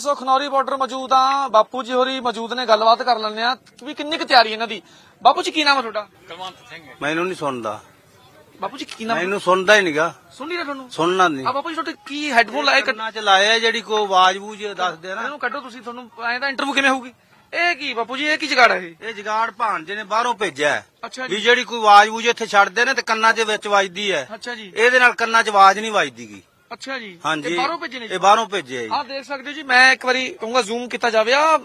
ਸੋ Khanauri border ਮੌਜੂਦ ਆ। ਬਾਪੂ ਜੀ ਹੋਰੀ ਮੌਜੂਦ ਨੇ ਗੱਲਬਾਤ ਕਰ ਲੈਂਦੇ ਆ। ਵੀ ਕਿੰਨੀ ਕੁ ਤਿਆਰੀ ਇਹਨਾਂ ਦੀ? ਬਾਪੂ ਜੀ ਕੀ ਨਾਮ ਹੈ ਤੁਹਾਡਾ? ਕਲਵੰਤ ਸਿੰਘ ਮੈਨੂੰ ਨਹੀਂ ਸੁਣਦਾ। ਬਾਪੂ ਜੀ ਕੀ ਨਾਮ? ਹੈ? ਮੈਨੂੰ ਸੁਣਦਾ ਹੀ ਨਹੀਂਗਾ। ਸੁਣ ਨਹੀਂ ਰਿਹਾ ਤੁਹਾਨੂੰ? ਸੁਣਨਾ ਨਹੀਂ। ਆ ਬਾਪੂ ਜੀ ਤੁਹਾਡੇ ਕੀ ਹੈੱਡਫੋਨ ਲਾਏ? ਕੰਨਾਂ ਚ ਲਾਇਆ ਜਿਹੜੀ ਕੋਈ ਆਵਾਜ਼ ਬੂਝ ਦੱਸਦੇ ਆ ਨਾ। ਇਹਨੂੰ ਕੱਢੋ ਤੁਸੀਂ ਤੁਹਾਨੂੰ ਐਂ ਤਾਂ ਇੰਟਰਵਿਊ ਕਿਵੇਂ ਹੋਊਗੀ? ਇਹ ਕੀ ਬਾਪੂ ਜੀ ਇਹ ਕੀ ਜਗਾੜ ਹੈ ਇਹ? ਜਗਾੜ ਭਾਂਜੇ ਨੇ ਬਾਹਰੋਂ ਭੇਜਿਆ ਹੈ। ਅੱਛਾ ਵੀ ਜਿਹੜੀ ਕੋਈ ਆਵਾਜ਼ ਬੂਝ ਇੱਥੇ ਛੱਡਦੇ ਨੇ ਤੇ ਕੰਨਾਂ 'ਚ ਵਿੱਚ ਵੱਜਦੀ ਹੈ। ਅੱਛਾ ਜੀ। ਇਹਦੇ ਨਾਲ ਕੰਨਾਂ 'ਚ ਆਵਾਜ਼ ਨਹੀਂ ਵੱਜਦੀਗੀ। ਅੱਛਾ ਜੀ। ਹਾਂਜੀ। ਇਹ ਬਾਹਰੋਂ ਭੇਜੇ ਨੇ ਜੀ? ਇਹ ਬਾਹਰੋਂ ਭੇਜਿਆ ਜੀ। ਆਹ ਦੇਖ ਸਕਦੇ ਹੋ ਜੀ ਮੈਂ ਇੱਕ ਵਾਰੀ ਕਹੂੰਗਾ ਜ਼ੂਮ ਕੀਤਾ ਜਾਵੇ। ਆ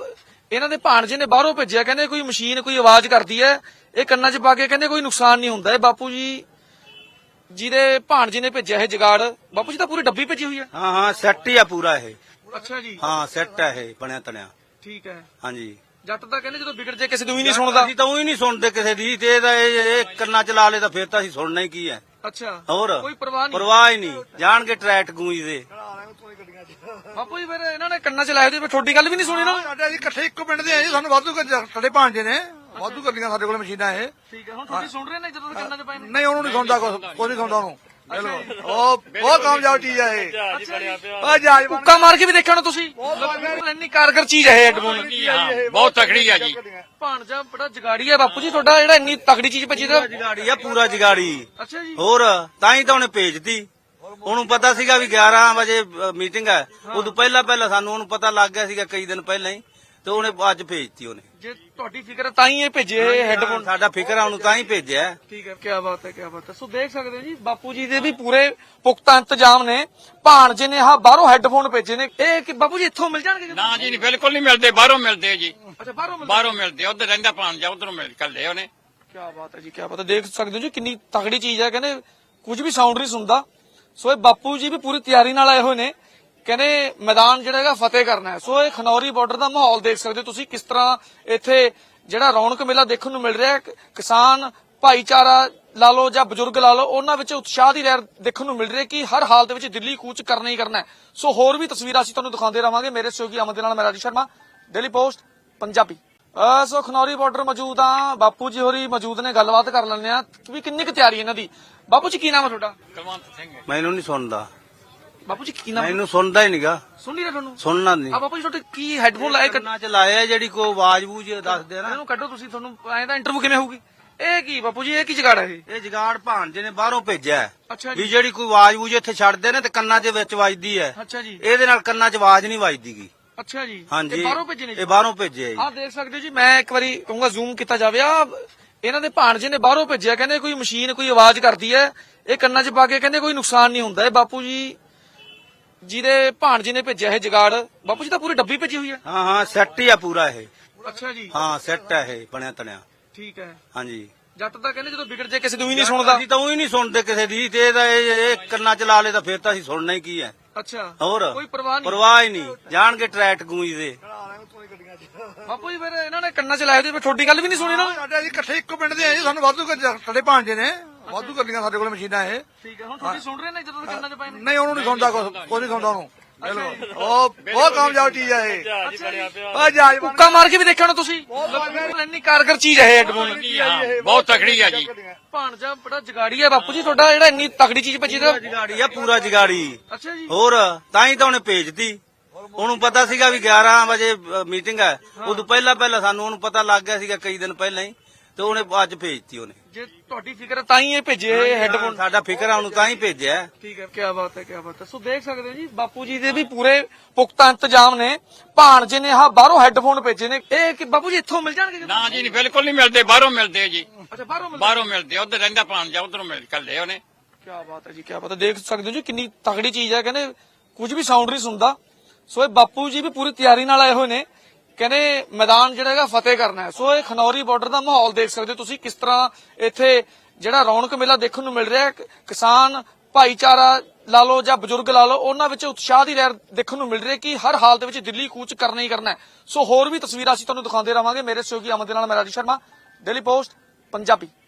ਇਹਨਾਂ ਦੇ ਭਾਣਜੇ ਨੇ ਬਾਹਰੋਂ ਭੇਜਿਆ ਕਹਿੰਦੇ ਕੋਈ ਮਸ਼ੀਨ ਕੋਈ ਆਵਾਜ਼ ਕਰਦੀ ਹੈ ਇਹ ਕੰਨਾਂ 'ਚ ਪਾ ਕੇ ਕਹਿੰਦੇ ਕੋਈ ਨੁਕਸਾਨ ਨਹੀਂ ਹੁੰਦਾ। ਇਹ ਬਾਪੂ ਜੀ ਜਿਹਦੇ ਭਾਣਜੇ ਨੇ ਭੇਜਿਆ ਇਹ ਜਗਾੜ ਬਾਪੂ ਜੀ ਤਾਂ ਪੂਰੀ ਡੱਬੀ ਭੇਜੀ ਹੋਈ ਹੈ। ਹਾਂ ਹਾਂ ਸੈੱਟ ਹੀ ਆ ਪੂਰਾ ਇਹ। ਅੱਛਾ ਜੀ। ਹਾਂ ਸੈੱਟ ਹੈ ਇਹ ਬਣਿਆ ਤਣਿਆ। ਠੀਕ ਹੈ। ਹਾਂਜੀ। ਜੱਟ ਤਾਂ ਕਹਿੰਦੇ ਜਦੋਂ ਵਿਗੜ ਜੇ ਕਿਸੇ ਨੂੰ ਵੀ ਨਹੀਂ ਸੁਣਦਾ। ਅਸੀਂ ਤਾਂ ਉਹੀ ਨਹੀਂ ਸੁਣਦੇ ਕਿਸੇ ਦੀ। ਤੇ ਇਹਦਾ ਇਹ ਇਹ ਕੰਨਾਂ 'ਚ ਲਾ ਲੇ ਤਾਂ ਫਿਰ ਤਾਂ ਅਸੀਂ ਸੁਣਨਾ ਹੀ ਕੀ ਹੈ। ਅੱਛਾ ਹੋਰ? ਕੋਈ ਪਰਵਾਹ ਨਹੀਂ। ਪਰਵਾਹ ਹੀ ਨਹੀਂ। ਜਾਣਗੇ ਟਰੈਟ ਗੂੰਜਦੇ ਬਾਪੂ ਜੀ ਫਿਰ ਇਹਨਾਂ ਨੇ ਕੰਨਾਂ 'ਚ ਲਾਏ ਤੇ ਤੁਹਾਡੀ ਗੱਲ ਵੀ ਨਹੀਂ ਸੁਣੀ ਨਾ? ਸਾਡੇ ਅਸੀਂ ਇਕੱਠੇ ਇੱਕੋ ਪਿੰਡ ਦੇ ਆ ਜੀ ਸਾਨੂੰ ਵਾਧੂ ਕਰ- ਸਾਡੇ ਭਾਂਜੇ ਨੇ। ਵਾਧੂ ਗੱਡੀਆਂ ਸਾਡੇ ਕੋਲ ਮਸ਼ੀਨਾਂ ਇਹ। ਠੀਕ ਹੈ ਹੁਣ ਤੁਸੀਂ ਸੁਣ ਰਹੇ ਨੇ ਜਦੋਂ ਕੰਨਾਂ 'ਚ ਪਏ ਨੇ? ਨਹੀਂ ਉਹਨੂੰ ਨਹੀਂ ਸੁਣਦਾ ਕੋਈ ਨਹੀਂ ਸੁਣਦਾ ਉਹਨੂੰ। ਉਹ ਬਹੁਤ ਕਾਮਯਾਬ ਚੀਜ਼ ਆ ਇਹ। ਉਹ ਜਹਾਜ਼ ਬਣ ਕੁੱਕਾ ਮਾਰ ਕੇ ਵੀ ਦੇਖਿਆ ਤੁਸੀਂ? ਇੰਨੀ ਕਾਰਗਰ ਚੀਜ਼ ਹੈ ਇਹ ਹੈੱਡਫੋਨ ਹਾਂ ਬਹੁਤ ਤਕੜੀ ਆ ਜੀ। ਭਾਣਜਾ ਬੜਾ ਜਗਾੜੀ ਹੈ ਬਾਪੂ ਜੀ ਤੁਹਾਡਾ ਜਿਹੜਾ ਇੰਨੀ ਤਕੜੀ ਚੀਜ਼ ਭੇਜੀ ਦਾ ਜਗਾੜੀ ਆ ਪੂਰਾ ਜਗਾੜੀ। ਅੱਛਾ ਜੀ। ਹੋਰ ਤਾਂ ਹੀ ਤਾਂ ਉਹਨੇ ਭੇਜਤੀ। ਉਹਨੂੰ ਪਤਾ ਸੀਗਾ ਵੀ 11 ਵਜੇ ਮੀਟਿੰਗ ਹੈ। ਉਦੋਂ ਪਹਿਲਾਂ ਪਹਿਲਾਂ ਸਾਨੂੰ ਉਹਨੂੰ ਪਤਾ ਲੱਗ ਗਿਆ ਸੀਗਾ ਕਈ ਦਿਨ ਪਹਿਲਾਂ ਹੀ। ਤੇ ਉਹਨੇ ਅੱਜ ਭੇਜਤੀ ਉਹਨੇ। ਜੇ ਤੁਹਾਡੀ ਫਿਕਰ ਹੈ ਤਾਂ ਹੀ ਇਹ ਭੇਜੇ ਹੈੱਡਫੋਨ ਸਾਡਾ ਫਿਕਰ ਆ ਉਹਨੂੰ ਤਾਂ ਹੀ ਭੇਜਿਆ। ਠੀਕ ਹੈ ਕੀ ਬਾਤ ਹੈ ਕੀ ਬਾਤ ਹੈ। ਸੋ ਦੇਖ ਸਕਦੇ ਹੋ ਜੀ ਬਾਪੂ ਜੀ ਦੇ ਵੀ ਪੂਰੇ ਪੁਖਤਾ ਇੰਤਜ਼ਾਮ ਨੇ। ਭਾਣਜੇ ਨੇ ਆਹ ਬਾਹਰੋਂ ਹੈੱਡਫੋਨ ਭੇਜੇ ਨੇ। ਇਹ ਕਿ ਬਾਪੂ ਜੀ ਇੱਥੋਂ ਮਿਲ ਜਾਣਗੇ ਨਾ ਜੀ ਨਹੀਂ ਬਿਲਕੁਲ ਨਹੀਂ ਮਿਲਦੇ ਬਾਹਰੋਂ ਮਿਲਦੇ ਜੀ। ਅੱਛਾ ਬਾਹਰੋਂ ਮਿਲ ਬਾਹਰੋਂ ਮਿਲਦੇ ਉਧਰ ਰਹਿੰਦਾ ਪਾਣ ਜਾ ਉਧਰੋਂ ਮਿਲ ਕੱਲੇ ਉਹਨੇ। ਕੀ ਬਾਤ ਹੈ ਜੀ ਕੀ ਬਾਤ ਹੈ। ਦੇਖ ਸਕਦੇ ਹੋ ਜੀ ਕਿੰਨੀ ਤਕੜੀ ਚੀਜ਼ ਹੈ ਕਹਿੰਦੇ ਕੁਝ ਵੀ ਸਾਊਂਡ ਨਹੀਂ ਸੁਣਦਾ। ਸੋ ਇਹ ਬਾਪੂ ਜੀ ਵੀ ਪੂਰੀ ਤਿਆਰੀ ਨਾਲ ਆਏ ਹੋਏ ਨੇ। ਕਹਿੰਦੇ ਮੈਦਾਨ ਜਿਹੜਾ ਹੈਗਾ ਫਤਿਹ ਕਰਨਾ ਹੈ। ਸੋ ਇਹ ਖਨੌਰੀ ਬਾਰਡਰ ਦਾ ਮਾਹੌਲ ਦੇਖ ਸਕਦੇ ਹੋ ਤੁਸੀਂ ਕਿਸ ਤਰ੍ਹਾਂ ਇੱਥੇ ਜਿਹੜਾ ਰੌਣਕ ਮੇਲਾ ਦੇਖਣ ਨੂੰ ਮਿਲ ਰਿਹਾ ਹੈ। ਕ- ਕਿਸਾਨ ਭਾਈਚਾਰਾ ਲਾ ਲਓ ਜਾਂ ਬਜ਼ੁਰਗ ਲਾ ਲਓ ਉਹਨਾਂ ਵਿੱਚ ਉਤਸ਼ਾਹ ਦੀ ਲਹਿਰ ਦੇਖਣ ਨੂੰ ਮਿਲ ਰਹੀ ਹੈ ਕਿ ਹਰ ਹਾਲਤ ਵਿੱਚ ਦਿੱਲੀ ਕੂਚ ਕਰਨਾ ਹੀ ਕਰਨਾ ਹੈ। ਸੋ ਹੋਰ ਵੀ ਤਸਵੀਰਾਂ ਅਸੀਂ ਤੁਹਾਨੂੰ ਦਿਖਾਉਂਦੇ ਰਵਾਂਗੇ। ਮੇਰੇ ਸਹਿਯੋਗੀ ਅਮਨ ਦੇ ਨਾਲ ਮੈਂ Raji Sharma Daily Post Punjabi. So Khanauri border ਮੌਜੂਦ ਆ। ਬਾਪੂ ਜੀ ਹੋਰੀ ਮੌਜੂਦ ਨੇ ਗੱਲਬਾਤ ਕਰ ਲੈਂਦੇ ਆ ਵੀ ਕਿੰਨੀ ਕੁ ਤਿਆਰੀ ਇਹਨਾਂ ਦੀ? ਬਾਪੂ ਜੀ ਕੀ ਨਾਮ ਹੈ ਤੁਹਾਡਾ? ਕਲਵੰਤ ਸਿੰਘ ਮੈਨੂੰ ਨਹੀਂ ਸੁਣਦਾ। ਬਾਪੂ ਜੀ ਕੀ ਨਾਮ? ਮੈਨੂੰ ਸੁਣਦਾ ਹੀ ਨਹੀਂਗਾ ਸੁਣ ਨਹੀਂ ਰਿਹਾ ਤੁਹਾਨੂੰ? ਸੁਣਨਾ ਨਹੀਂ ਆ ਬਾਪੂ ਜੀ ਤੁਹਾਡੇ ਕੀ ਹੈੱਡਫੋਨ ਲਾਏ ਕੱਢ- ਕੰਨਾਂ 'ਚ ਲਾਇਆ ਜਿਹੜੀ ਕੋਈ ਆਵਾਜ਼ ਬੂਝ ਦੱਸਦੇ ਆ ਨਾ। ਇਹਨੂੰ ਕੱਢੋ ਤੁਸੀਂ ਤੁਹਾਨੂੰ ਐਂ ਤਾਂ ਇੰਟਰਵਿਊ ਕਿਵੇਂ ਹੋਊਗੀ? ਇਹ ਕੀ ਬਾਪੂ ਜੀ ਇਹ ਕੀ ਜਗਾੜ ਹੈ ਇਹ? ਇਹ ਜਗਾੜ ਭਾਂਜੇ ਨੇ ਬਾਹਰੋਂ ਭੇਜਿਆ ਹੈ। ਅੱਛਾ ਵੀ ਜੀ ਜਿਹੜੀ ਕੋਈ ਆਵਾਜ਼ ਬੂਝ ਇੱਥੇ ਛੱਡਦੇ ਨੇ ਤੇ ਕੰਨਾਂ 'ਚ ਵਿੱਚ ਵੱਜਦੀ ਹੈ। ਅੱਛਾ ਜੀ। ਇਹਦੇ ਨਾਲ ਕੰਨਾਂ 'ਚ ਆਵਾਜ਼ ਨਹੀਂ ਵੱਜਦੀਗੀ ਅੱਛਾ ਜੀ। ਹਾਂਜੀ। ਇਹ ਬਾਹਰੋਂ ਭੇਜੇ ਨੇ ਜੀ? ਇਹ ਬਾਹਰੋਂ ਭੇਜਿਆ ਜੀ। ਆਹ ਦੇਖ ਸਕਦੇ ਹੋ ਜੀ ਮੈਂ ਇੱਕ ਵਾਰੀ ਕਹੂੰਗਾ ਜ਼ੂਮ ਕੀਤਾ ਜਾਵੇ। ਆ ਇਹਨਾਂ ਦੇ ਭਾਣਜੇ ਨੇ ਬਾਹਰੋਂ ਭੇਜਿਆ ਕਹਿੰਦੇ ਕੋਈ ਮਸ਼ੀਨ ਕੋਈ ਆਵਾਜ਼ ਕਰਦੀ ਹੈ ਇਹ ਕੰਨਾਂ 'ਚ ਪਾ ਕੇ ਕਹਿੰਦੇ ਕੋਈ ਨੁਕਸਾਨ ਨਹੀਂ ਹੁੰਦਾ। ਇਹ ਬਾਪੂ ਜੀ ਜਿਹਦੇ ਭਾਣਜੇ ਨੇ ਭੇਜਿਆ ਇਹ ਜਗਾੜ ਬਾਪੂ ਜੀ ਤਾਂ ਪੂਰੀ ਡੱਬੀ ਭੇਜੀ ਹੋਈ ਹੈ। ਹਾਂ ਹਾਂ ਸੈੱਟ ਹੀ ਆ ਪੂਰਾ ਇਹ। ਅੱਛਾ ਜੀ। ਹਾਂ ਸੈੱਟ ਹੈ ਇਹ ਬਣਿਆ ਤਣਿਆ। ਠੀਕ ਹੈ। ਹਾਂਜੀ। ਜੱਟ ਤਾਂ ਕਹਿੰਦੇ ਜਦੋਂ ਵਿਗੜ ਜੇ ਕਿਸੇ ਨੂੰ ਵੀ ਨਹੀਂ ਸੁਣਦਾ। ਅਸੀਂ ਤਾਂ ਉਹੀ ਨਹੀਂ ਸੁਣਦੇ ਕਿਸੇ ਦੀ। ਤੇ ਇਹਦਾ ਇਹ ਇਹ ਕੰਨਾਂ 'ਚ ਲਾ ਲੇ ਤਾਂ ਫਿਰ ਤਾਂ ਅਸੀਂ ਸੁਣਨਾ ਹੀ ਕੀ ਹੈ। ਅੱਛਾ। ਹੋਰ? ਕੋਈ ਪਰਵਾਹ ਨਹੀਂ। ਪਰਵਾਹ ਹੀ ਨਹੀਂ। ਜਾਣਗੇ ਟਰੈਟ ਗੂੰਜਦੇ ਬਾਪੂ ਜੀ ਫਿਰ ਇਹਨਾਂ ਨੇ ਕੰਨਾਂ 'ਚ ਲਾਏ ਤੇ ਤੁਹਾਡੀ ਗੱਲ ਵੀ ਨਹੀਂ ਸੁਣੀ ਨਾ। ਸਾਡੇ ਅਸੀਂ ਇਕੱਠੇ ਇੱਕੋ ਪਿੰਡ ਦੇ ਆ ਜੀ ਸਾਨੂੰ ਵਾਧੂ ਕਰ- ਸਾਡੇ ਭਾਂਜੇ ਨੇ। ਵਾਧੂ ਗੱਡੀਆਂ ਸਾਡੇ ਕੋਲ ਮਸ਼ੀਨਾਂ ਇਹ। ਠੀਕ ਹੈ ਹੁਣ ਤੁਸੀਂ ਸੁਣ ਰਹੇ ਨੇ ਜਦੋਂ ਤੱਕ ਕੰਨਾਂ 'ਚ ਪਏ ਨੇ? ਨਹੀਂ ਉਹਨੂੰ ਨਹੀਂ ਸੁਣਦਾ ਕੁਛ ਕੋਈ ਨਹੀਂ ਸੁਣਦਾ ਉਹਨੂੰ। ਚਲੋ ਉਹ ਬਹੁਤ ਕਾਮਯਾਬ ਚੀਜ਼ ਆ ਇਹ। ਉਹ ਜਹਾਜ਼ ਬਣ ਕੁੱਕਾ ਮਾਰ ਕੇ ਵੀ ਦੇਖਿਆ ਨਾ ਤੁਸੀਂ? ਇੰਨੀ ਕਾਰਗਰ ਚੀਜ਼ ਹੈ ਹੈੱਡਫੋਨ ਹਾਂ ਬਹੁਤ ਤਕੜੀ ਆ ਜੀ। ਭਾਣਜਾ ਬੜਾ ਜਗਾੜੀ ਹੈ ਬਾਪੂ ਜੀ ਤੁਹਾਡਾ ਜਿਹੜਾ ਇੰਨੀ ਤਕੜੀ ਚੀਜ਼ ਭੇਜੀ ਦਾ ਜਗਾੜੀ ਆ ਪੂਰਾ ਜਗਾੜੀ। ਅੱਛਾ ਜੀ। ਹੋਰ ਤਾਂ ਹੀ ਤਾਂ ਉਹਨੇ ਭੇਜਤੀ। ਉਹਨੂੰ ਪਤਾ ਸੀਗਾ ਵੀ 11 ਵਜੇ ਮੀਟਿੰਗ ਹੈ। ਉਦੋਂ ਪਹਿਲਾਂ ਪਹਿਲਾਂ ਸਾਨੂੰ ਉਹਨੂੰ ਪਤਾ ਲੱਗ ਗਿਆ ਸੀਗਾ ਕਈ ਦਿਨ ਪਹਿਲਾਂ ਹੀ। ਤੇ ਉਹਨੇ ਅੱਜ ਭੇਜਤੀ ਉਹਨੇ। ਜੇ ਤੁਹਾਡੀ ਫਿਕਰ ਹੈ ਤਾਂ ਹੀ ਇਹ ਭੇਜੇ ਹੈੱਡਫੋਨ ਸਾਡਾ ਫਿਕਰ ਆ ਉਹਨੂੰ ਤਾਂ ਹੀ ਭੇਜਿਆ। ਠੀਕ ਹੈ ਕੀ ਬਾਤ ਹੈ ਕੀ ਬਾਤ ਹੈ। ਸੋ ਦੇਖ ਸਕਦੇ ਹੋ ਜੀ ਬਾਪੂ ਜੀ ਦੇ ਵੀ ਪੂਰੇ ਪੁਖਤਾ ਇੰਤਜ਼ਾਮ ਨੇ। ਭਾਣਜੇ ਨੇ ਆਹ ਬਾਹਰੋਂ ਹੈੱਡਫੋਨ ਭੇਜੇ ਨੇ। ਇਹ ਕਿ ਬਾਪੂ ਜੀ ਇੱਥੋਂ ਮਿਲ ਜਾਣਗੇ ਨਾ ਜੀ ਨਹੀਂ ਬਿਲਕੁਲ ਨਹੀਂ ਮਿਲਦੇ ਬਾਹਰੋਂ ਮਿਲਦੇ ਜੀ। ਅੱਛਾ ਬਾਹਰੋਂ ਮਿਲ ਬਾਹਰੋਂ ਮਿਲਦੇ ਉਧਰ ਰਹਿੰਦਾ ਪਾਣ ਜਾ ਉਧਰੋਂ ਮਿਲ ਕੱਲੇ ਉਹਨੇ। ਕੀ ਬਾਤ ਹੈ ਜੀ ਕੀ ਬਾਤ ਹੈ। ਦੇਖ ਸਕਦੇ ਹੋ ਜੀ ਕਿੰਨੀ ਤਕੜੀ ਚੀਜ਼ ਹੈ ਕਹਿੰਦੇ ਕੁਝ ਵੀ ਸਾਊਂਡ ਨਹੀਂ ਸੁਣਦਾ। ਸੋ ਇਹ ਬਾਪੂ ਜੀ ਵੀ ਪੂਰੀ ਤਿਆਰੀ ਨਾਲ ਆਏ ਹੋਏ ਨੇ। ਕਹਿੰਦੇ ਮੈਦਾਨ ਜਿਹੜਾ ਹੈਗਾ ਫਤਿਹ ਕਰਨਾ ਹੈ। ਸੋ ਇਹ ਖਨੌਰੀ ਬਾਰਡਰ ਦਾ ਮਾਹੌਲ ਦੇਖ ਸਕਦੇ ਹੋ ਤੁਸੀਂ ਕਿਸ ਤਰ੍ਹਾਂ ਇੱਥੇ ਜਿਹੜਾ ਰੌਣਕ ਮੇਲਾ ਦੇਖਣ ਨੂੰ ਮਿਲ ਰਿਹਾ ਹੈ। ਕਿਸਾਨ, ਭਾਈਚਾਰਾ ਲਾ ਲਓ ਜਾਂ ਬਜ਼ੁਰਗ ਲਾ ਲਓ, ਉਹਨਾਂ ਵਿੱਚ ਉਤਸ਼ਾਹ ਦੀ ਲਹਿਰ ਦੇਖਣ ਨੂੰ ਮਿਲ ਰਹੀ ਹੈ ਕਿ ਹਰ ਹਾਲਤ ਵਿੱਚ ਦਿੱਲੀ ਕੂਚ ਕਰਨਾ ਹੀ ਕਰਨਾ ਹੈ। ਸੋ ਹੋਰ ਵੀ ਤਸਵੀਰਾਂ ਅਸੀਂ ਤੁਹਾਨੂੰ ਦਿਖਾਉਂਦੇ ਰਵਾਂਗੇ। ਮੇਰੇ ਸਹਿਯੋਗੀ ਅਮਨ ਦੇ ਨਾਲ ਮੈਂ ਰਾਜੀ ਸ਼ਰਮਾ ਡੇਲੀ ਪੋਸਟ ਪੰਜਾਬੀ।